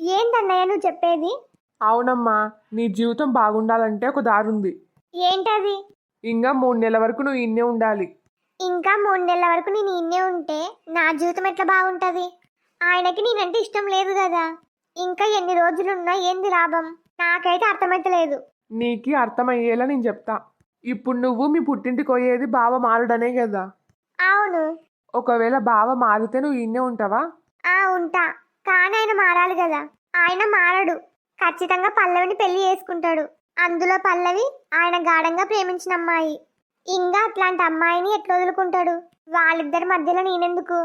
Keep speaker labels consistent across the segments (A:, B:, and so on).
A: ఏంటన్నయ్య నువ్వు చెప్పేది?
B: అవునమ్మా నీ జీవితం బాగుండాలంటే ఒక దారుంది.
A: ఏంటది?
B: ఇంకా మూడు నెలల వరకు నువ్వు ఇన్నే ఉండాలి.
A: ఇంకా మూడు నెలల వరకు నేను ఇన్నే ఉంటే నా జీవితం ఎట్లా బాగుంటది? ఆయనకి నేనంటే ఇష్టం లేదు కదా. ఇంకా ఎన్ని రోజులున్నా ఏంది లాభం? నాకైతే అర్థమైతలేదు.
B: నీకి అర్థమయ్యేలా నేను చెప్తా. ఇప్పుడు నువ్వు మీ పుట్టింటికి పోయేది బావ మారుడనే కదా.
A: అవును.
B: ఒకవేళ బావ మారితే నువ్వు ఇన్నే ఉంటావా?
A: ఆ ఉంటా. కానీ ఆయన మారాలి కదా. ఆయన మారడు. ఖచ్చితంగా పల్లవిని పెళ్ళి చేసుకుంటాడు. అందులో పల్లవి ఆయన గాఢంగా ప్రేమించిన అమ్మాయి. ఇంకా అట్లాంటి అమ్మాయిని ఎట్లా వదులుకుంటాడు? వాళ్ళిద్దరి మధ్యలో నేనెందుకు?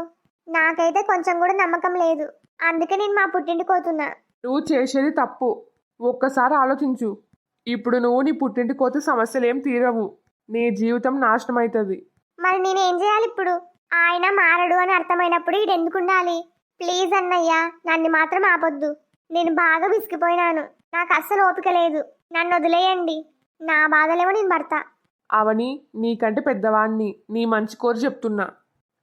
A: నాకైతే కొంచెం కూడా నమ్మకం లేదు. అందుకే నేను మా పుట్టింటికి పోతున్నా
B: నువ్వు చేసేది తప్పు. ఒక్కసారి ఆలోచించు. ఇప్పుడు నువ్వు నీ పుట్టింటికి పోతే సమస్యలు ఏం తీరవు. నీ జీవితం నాశనం అవుతుంది
A: మరి నేను ఏం చేయాలి ఇప్పుడు ఆయన మారడు అని అర్థమైనప్పుడు ఇది ఎందుకు ఉండాలి? ప్లీజ్ అన్నయ్య నన్ను మాత్రం ఆపొద్దు. నేను బాగా విసిగిపోయినాను. నాకు అస్సలు ఓపిక లేదు. నన్ను వదిలేయండి. నా బాధలేమో నేను పడతా.
B: అవని నీకంటే పెద్దవాణ్ణి. నీ మంచి కోరి చెప్తున్నా.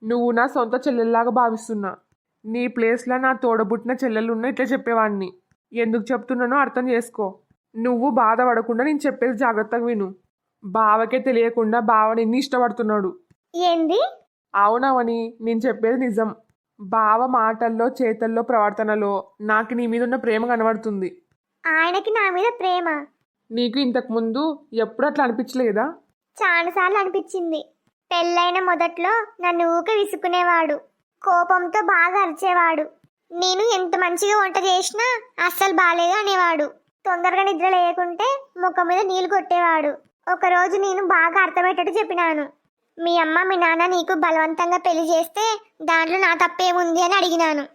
B: నువ్వు నా సొంత చెల్లెల్లాగా భావిస్తున్నా. నీ ప్లేస్లో నా తోడబుట్టిన చెల్లెలున్న ఇట్లా చెప్పేవాడిని ఎందుకు చెప్తున్నానో అర్థం చేసుకో. నువ్వు బాధపడకుండా నేను చెప్పేది జాగ్రత్తగా విను. బావకే తెలియకుండా బావ నిన్ను ఇష్టపడుతున్నాడు.
A: ఏంది?
B: అవునవని నేను చెప్పేది నిజం. బావ మాటల్లో చేతల్లో ప్రవర్తనలో నాకు నీ మీద ఉన్న ప్రేమ కనబడుతుంది.
A: ఆయనకి నా మీద ప్రేమ.
B: నీకు ఇంతకుముందు ఎప్పుడు అట్లా అనిపించలేదా?
A: చాలాసార్లు అనిపించింది. పెళ్ళైన మొదట్లో నన్ను ఊకే విసుకునేవాడు కోపంతో బాగా అరిచేవాడు. నేను ఎంత మంచిగా వంట చేసినా అస్సలు బాలేదు అనేవాడు. తొందరగా నిద్ర లేకుంటే ముఖం మీద నీళ్ళు కొట్టేవాడు. ఒకరోజు నేను బాగా అర్థమయ్యేటట్టు చెప్పినాను. మీ అమ్మ మీ నాన్న నీకు బలవంతంగా పెళ్ళి చేస్తే దాంట్లో నా తప్పేముంది అని అడిగినాను.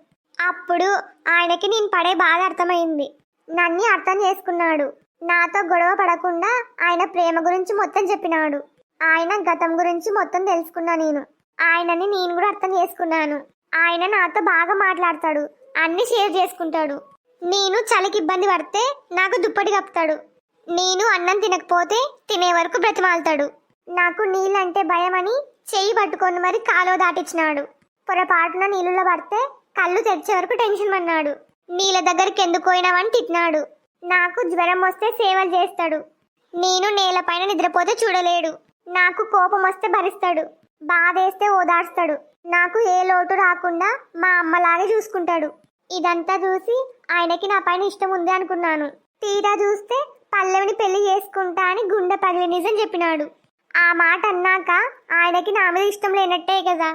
A: అప్పుడు ఆయనకి నేను పడే బాధ అర్థమైంది. నన్ను అర్థం చేసుకున్నాడు. నాతో గొడవ పడకుండా ఆయన ప్రేమ గురించి మొత్తం చెప్పినాడు. ఆయన గతం గురించి మొత్తం తెలుసుకున్నా నేను. ఆయనని నేను కూడా అర్థం చేసుకున్నాను. ఆయన నాతో బాగా మాట్లాడతాడు. అన్ని షేర్ చేసుకుంటాడు. నేను చలికి ఇబ్బంది పడితే నాకు దుప్పటి కప్పుతాడు. నేను అన్నం తినకపోతే తినే వరకు బ్రతిమాలుతాడు. నాకు నీళ్ళంటే భయమని చెయ్యి పట్టుకొని మరి కాలువ దాటించినాడు పొరపాటున నీళ్ళలో పడితే కళ్ళు తెరిచే వరకు టెన్షన్ పడినాడు. నీళ్ళ దగ్గరికి ఎందుకు పోయినావని తిట్టినాడు. నాకు జ్వరం వస్తే సేవలు చేస్తాడు. నేను నేలపైన నిద్రపోతే చూడలేడు. నాకు కోపం వస్తే భరిస్తాడు. బాధేస్తే ఓదార్స్తాడు. నాకు ఏ లోటు రాకుండా మా అమ్మలాగే చూసుకుంటాడు. ఇదంతా చూసి ఆయనకి నా పైన ఇష్టం ఉంది అనుకున్నాను. తీరా చూస్తే పల్లవిని పెళ్ళి చేసుకుంటా అని గుండె పగిలి నిజం చెప్పినాడు. ఆ మాట అన్నాక ఆయనకి నా మీద ఇష్టం లేనట్టే కదా.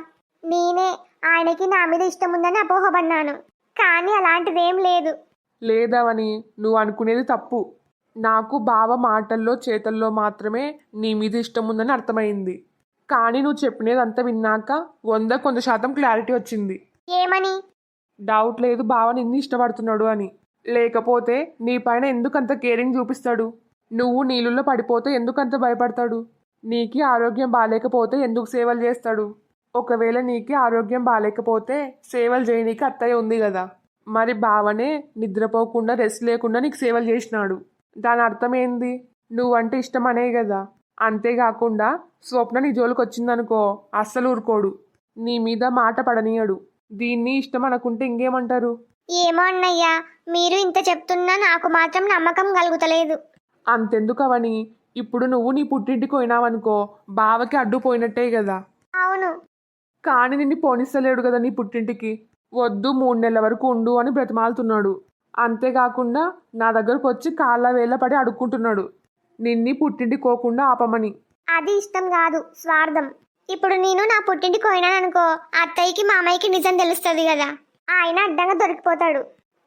A: నేనే ఆయనకి నా మీద ఇష్టం ఉందని అపోహపడ్డాను. కానీ అలాంటిదేం లేదు.
B: లేదవని నువ్వు అనుకునేది తప్పు. నాకు బావ మాటల్లో చేతల్లో మాత్రమే నీ మీద ఇష్టం ఉందని అర్థమైంది. కానీ నువ్వు చెప్పినది అంతా విన్నాక వంద కొంత శాతం క్లారిటీ వచ్చింది.
A: ఏమని?
B: డౌట్ లేదు బావ నిన్ను ఇష్టపడుతున్నాడు అని. లేకపోతే నీ పైన ఎందుకంత కేరింగ్ చూపిస్తాడు? నువ్వు నీళ్ళల్లో పడిపోతే ఎందుకంత భయపడతాడు? నీకి ఆరోగ్యం బాగాలేకపోతే ఎందుకు సేవలు చేస్తాడు? ఒకవేళ నీకి ఆరోగ్యం బాగాలేకపోతే సేవలు చేయనీకి అత్తయ్య ఉంది కదా. మరి బావనే నిద్రపోకుండా రెస్ట్ లేకుండా నీకు సేవలు చేసినాడు. దాని అర్థం ఏంది నువ్వంటే ఇష్టం అనే కదా. అంతేకాకుండా స్వప్న నీ జోలికి వచ్చిందనుకో అస్సలు ఊరుకోడు. నీ మీద మాట పడనీయడు. దీన్ని ఇష్టం అనుకుంటే ఇంకేమంటారు?
A: ఏమో అన్నయ్య మీరు ఇంత చెప్తున్నా నాకు మాత్రం నమ్మకం కలుగుతలేదు.
B: అంతెందుకు అవని ఇప్పుడు నువ్వు నీ పుట్టింటికి పోయినావనుకో బావకి అడ్డు పోయినట్టే కదా.
A: అవును.
B: కానీ నిన్ను పోనిస్తలేడు కదా నీ పుట్టింటికి. వద్దు మూడు నెలల వరకు ఉండు అని బ్రతిమాలుతున్నాడు. అంతేకాకుండా నా దగ్గరకు వచ్చి కాళ్ళ వేళ్ళ పడి అడుక్కుంటున్నాడు. నిన్ని పుట్టింటికి పోకుండా ఆపమని.
A: అది ఇష్టం కాదు స్వార్థం. ఇప్పుడు నేను నా పుట్టింటికి పోయినాననుకో అత్తయ్యకి మామయ్యకి నిజం తెలుస్తుంది కదా. ఆయన అడ్డంగా దొరికిపోతాడు.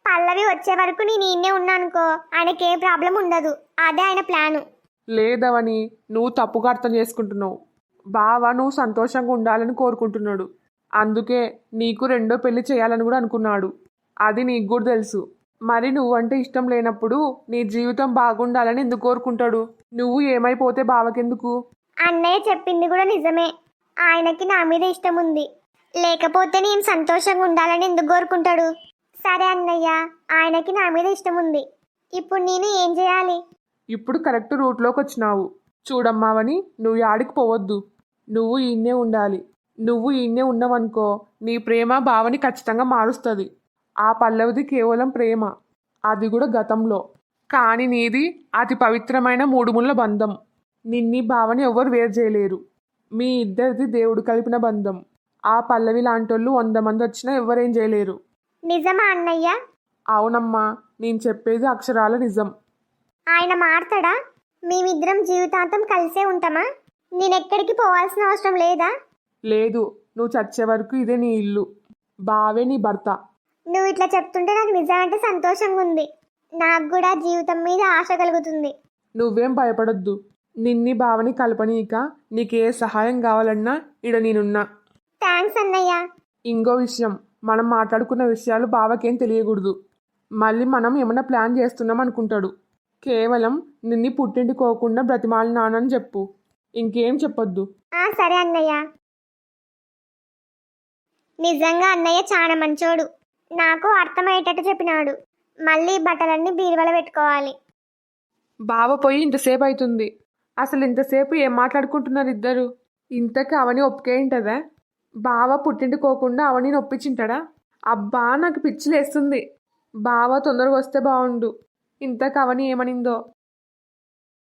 A: పల్లవి వచ్చే వరకు నేను ఈయనే ఉన్నానుకో ఆయనకి ఏ ప్రాబ్లం ఉండదు. అదే ఆయన ప్లాను.
B: లేదవని నువ్వు తప్పుగా అర్థం చేసుకుంటున్నావు. బావ నువ్వు సంతోషంగా ఉండాలని కోరుకుంటున్నాడు. అందుకే నీకు రెండో పెళ్ళి చేయాలని కూడా అనుకున్నాడు. అది నీకు కూడా తెలుసు. మరి నువ్వంటే ఇష్టం లేనప్పుడు నీ జీవితం బాగుండాలని ఎందుకు కోరుకుంటాడు? నువ్వు ఏమైపోతే బావకెందుకు?
A: అన్నయ్య చెప్పింది కూడా నిజమే. ఆయనకి నా మీద ఇష్టం ఉంది. లేకపోతే నేను సంతోషంగా ఉండాలని ఎందుకు కోరుకుంటాడు? సరే అన్నయ్య ఆయనకి నా మీద ఇష్టం ఉంది. ఇప్పుడు నేను ఏం చేయాలి?
B: ఇప్పుడు కరెక్ట్ రూట్లోకి వచ్చినావు చూడమ్మావని నువ్వు యాడికి పోవద్దు. నువ్వు ఈయన్నే ఉండాలి. నువ్వు ఈయన్నే ఉన్నావనుకో నీ ప్రేమ భావని ఖచ్చితంగా మారుస్తుంది. ఆ పల్లవిది కేవలం ప్రేమ. అది కూడా గతంలో. కానీ నీది అతి పవిత్రమైన మూడుముళ్ళ బంధం. నిన్ని భావని ఎవరు వేరు చేయలేరు. మీ ఇద్దరిది దేవుడు కలిపిన బంధం. ఆ పల్లవి లాంటోళ్ళు వంద మంది వచ్చినా ఎవరేం చేయలేరు.
A: నిజమా అన్నయ్య?
B: అవునమ్మా నేను చెప్పేది అక్షరాల నిజం.
A: ఆయన మారతాడా మేమిద్దరం జీవితాంతం కలిసే ఉంటామా? నేనెక్కడికి పోవాల్సిన అవసరం లేదా?
B: లేదు నువ్వు చచ్చే వరకు ఇదే నీ ఇల్లు. బావే నీ భర్త.
A: నువ్వు ఇట్లా చెప్తుంటే నాకు నిజమంటే సంతోషంగా ఉంది. నాకు కూడా జీవితం మీద ఆశ కలుగుతుంది.
B: నువ్వేం భయపడొద్దు. నిన్ని బావని కలపనీక నీకే సహాయం కావాలన్నా ఇడ నేనున్నా.
A: థ్యాంక్స్ అన్నయ్య.
B: ఇంకో విషయం మనం మాట్లాడుకున్న విషయాలు బావకేం తెలియకూడదు. మళ్ళీ మనం ఏమైనా ప్లాన్ చేస్తున్నాం అనుకుంటాడు కేవలం నిన్ని పుట్టింటికోకుండా బ్రతిమాలినానని చెప్పు. ఇంకేం చెప్పొద్దు.
A: ఆ సరే అన్నయ్య. నిజంగా అన్నయ్య చాలా మంచోడు. నాకు అర్థమయ్యేటట్టు చెప్పినాడు. మళ్ళీ బట్టలన్నీ బీరువలో పెట్టుకోవాలి.
B: బావ పోయి ఇంతసేపు అవుతుంది అసలు ఇంతసేపు ఏం మాట్లాడుకుంటున్నారు ఇద్దరు? ఇంతకి అవని ఒప్పుకేంటదా బావ పుట్టింటికోకుండా అవని ఒప్పించింటాడా అబ్బా నాకు పిచ్చి లేస్తుంది. బావ తొందరగా వస్తే బాగుండు ఇంతకు అవని ఏమనిందో?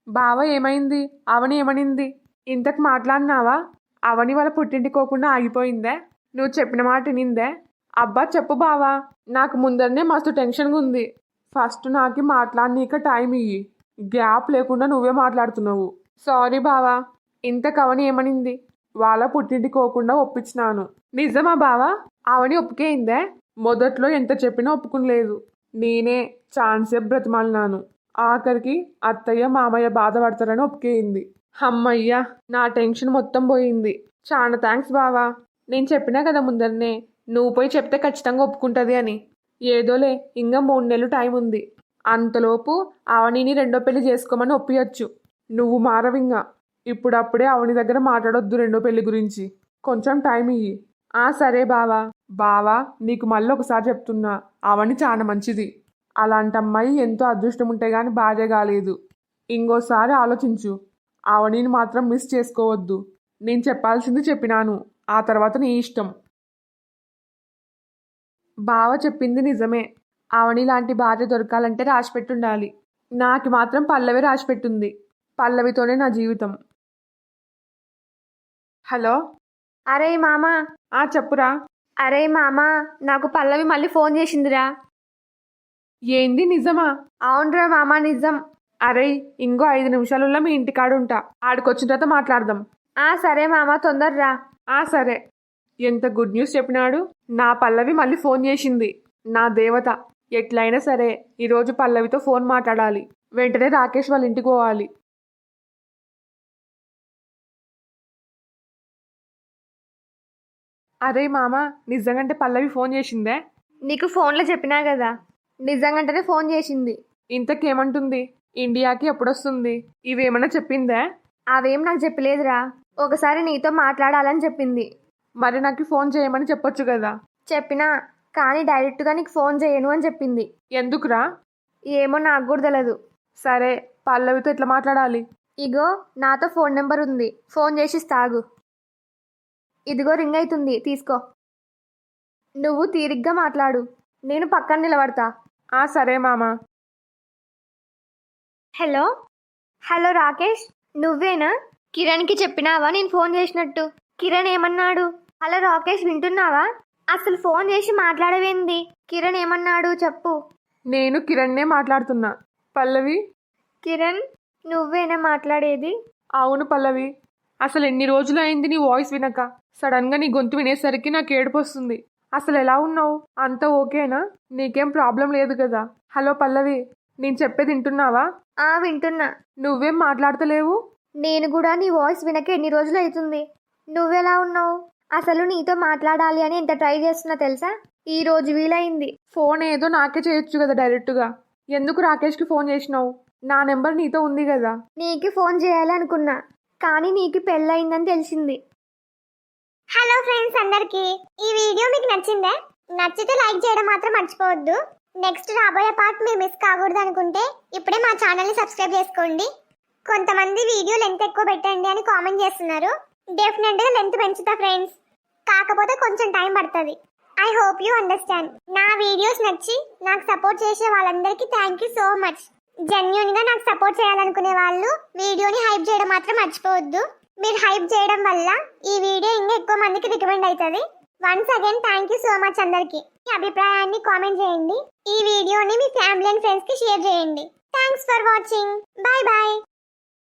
B: బావ ఏమైంది? అవని ఏమనింది? ఇంతకు మాట్లాడినావా? అవని వాళ్ళ పుట్టింటికోకుండా ఆగిపోయిందే? నువ్వు చెప్పిన మాట నిందే అబ్బా చెప్పు బావా. నాకు ముందరనే మస్తు టెన్షన్గా ఉంది. ఫస్ట్ నాకు మాట్లాడనీక టైం ఇయ్యి. గ్యాప్ లేకుండా నువ్వే మాట్లాడుతున్నావు. సారీ బావా. ఇంత కవని ఏమనింది? వాళ్ళ పుట్టింటికోకుండా ఒప్పించినాను. నిజమా బావా? అవని ఒప్పుకేయిందే మొదట్లో ఎంత చెప్పినా ఒప్పుకునలేదు. నేనే ఛాన్సే బ్రతిమాలినాను. ఆఖరికి అత్తయ్య మామయ్య బాధపడతారని ఒప్పుకేయింది అమ్మయ్య నా టెన్షన్ మొత్తం పోయింది. చాలా థ్యాంక్స్ బావా. నేను చెప్పినా కదా ముందరనే నువ్వు పోయి చెప్తే ఖచ్చితంగా ఒప్పుకుంటుంది అని. ఏదోలే ఇంకా మూడు నెలలు టైం ఉంది. అంతలోపు అవనిని రెండో పెళ్ళి చేసుకోమని ఒప్పియచ్చు. నువ్వు మారవింగా ఇప్పుడప్పుడే అవని దగ్గర మాట్లాడొద్దు రెండో పెళ్ళి గురించి. కొంచెం టైం ఇయ్యి. ఆ సరే బావా. బావా నీకు మళ్ళీ ఒకసారి చెప్తున్నా. అవని చాలా మంచిది. అలాంటి అమ్మాయి ఎంతో అదృష్టం ఉంటే గాని భార్య కాలేదు. ఇంకోసారి ఆలోచించు. అవనిని మాత్రం మిస్ చేసుకోవద్దు. నేను చెప్పాల్సింది చెప్పినాను. ఆ తర్వాత నీ ఇష్టం. బావ చెప్పింది నిజమే. అవని లాంటి భార్య దొరకాలంటే రాసిపెట్టుండాలి. నాకు మాత్రం పల్లవి రాసిపెట్టుంది. పల్లవితోనే నా జీవితం. హలో?
C: అరే మామా.
B: ఆ చెప్పురా.
C: అరే మామా నాకు పల్లవి మళ్ళీ ఫోన్ చేసిందిరా.
B: ఏంది నిజమా?
C: అవునరా మామా నిజం.
B: అరే ఇంకో ఐదు నిమిషాలలో మీ ఇంటికాడ ఉంటా ఆడికొచ్చిన తర్వాత మాట్లాడదాం.
C: ఆ సరే మామా తొందరరా.
B: ఆ సరే. ఎంత గుడ్ న్యూస్ చెప్పినాడు? నా పల్లవి మళ్ళీ ఫోన్ చేసింది. నా దేవత. ఎట్లయినా సరే ఈరోజు పల్లవితో ఫోన్ మాట్లాడాలి. వెంటనే రాకేష్ వాళ్ళ ఇంటికి పోవాలి. అరే మామ నిజంగంటే పల్లవి ఫోన్ చేసిందే?
C: నీకు ఫోన్లో చెప్పినా కదా నిజంగానే ఫోన్ చేసింది.
B: ఇంతకేమంటుంది? ఇండియాకి ఎప్పుడొస్తుంది? ఇవేమన్నా చెప్పిందే?
C: అవేం నాకు చెప్పలేదురా. ఒకసారి నీతో మాట్లాడాలని చెప్పింది.
B: మరి నాకు ఫోన్ చేయమని చెప్పొచ్చు కదా?
C: చెప్పినా కానీ డైరెక్ట్గా నీకు ఫోన్ చేయను అని చెప్పింది.
B: ఎందుకురా?
C: ఏమో నాకు కూడా తెలియదు
B: సరే పల్లవితో ఎట్లా మాట్లాడాలి?
C: ఇగో నాతో ఫోన్ నెంబర్ ఉంది. ఫోన్ చేసి తాగు ఇదిగో రింగ్ అవుతుంది తీసుకో. నువ్వు తీరిగ్గా మాట్లాడు నేను పక్కన నిలబడతా.
B: ఆ సరే మామ.
C: హలో? హలో రాకేష్ నువ్వేనా? కిరణ్కి చెప్పినావా నేను ఫోన్ చేసినట్టు? కిరణ్ ఏమన్నాడు? హలో రాకేష్ వింటున్నావా? అసలు ఫోన్ చేసి మాట్లాడవేంది? కిరణ్ ఏమన్నాడు చెప్పు.
B: నేను కిరణ్నే మాట్లాడుతున్నా. పల్లవి?
C: కిరణ్ నువ్వేనా మాట్లాడేది?
B: అవును పల్లవి. అసలు ఎన్ని రోజులు అయింది నీ వాయిస్ వినక? సడన్గా నీ గొంతు వినేసరికి నాకు ఏడుపు వస్తుంది అసలు ఎలా ఉన్నావు? అంతా ఓకేనా? నీకేం ప్రాబ్లం లేదు కదా? హలో పల్లవి నేను చెప్పేది వింటున్నావా?
C: ఆ వింటున్నా.
B: నువ్వేం మాట్లాడతలేవు?
C: నేను కూడా నీ వాయిస్ వినక ఎన్ని రోజులు అవుతుంది? నువ్వెలా ఉన్నావు? అసలు నీతో మాట్లాడాలి అని ఎంత ట్రై చేస్తున్నా తెలుసా? ఈ రోజు వీలైంది.
B: ఫోన్ ఏదో నాకే చేయొచ్చు కదా డైరెక్ట్గా. ఎందుకు రాకేష్కి ఫోన్ చేసినావు? నా నెంబర్ నీతో ఉంది కదా?
C: నీకు ఫోన్ చేయాలనుకున్నా. కానీ నీకు పెళ్ళయిందని తెలిసింది.
A: హలో ఫ్రెండ్స్ అందరికి ఈ వీడియో మీకు నచ్చిందా? నచ్చితే లైక్ చేయడం మాత్రం మర్చిపోవద్దు. నెక్స్ట్ రాబోయే పార్ట్ మీరు మిస్ కాకూడదు అనుకుంటే ఇప్పుడే మా ఛానల్ని సబ్స్క్రైబ్ చేసుకోండి. కొంతమంది వీడియో లెంత్ ఎక్కువ పెట్టండి అని కామెంట్ చేస్తున్నారు. డెఫినెట్గా లెంత్ పెంచుతా ఫ్రెండ్స్. కాకపోతే కొంచెం టైం పడుతుంది. ఐ హోప్ యూ అండర్స్టాండ్ నా వీడియోస్ నచ్చి నాకు సపోర్ట్ చేసే వాళ్ళందరికీ థ్యాంక్ యూ సో మచ్ జెన్యున్గా నాకు సపోర్ట్ చేయాలనుకునే వాళ్ళు వీడియోని హైప్ చేయడం మాత్రం మర్చిపోవద్దు. మీరు హైప్ చేయడం వల్ల ఈ వీడియో ఇంకా ఎక్కువ మందికి రికమెండ్ అవుతుంది. Once again thank you so much అందరికి. మీ అభిప్రాయాన్ని కామెంట్ చేయండి. ఈ వీడియోని మీ ఫ్యామిలీ అండ్ ఫ్రెండ్స్కి షేర్ చేయండి. Thanks for watching bye bye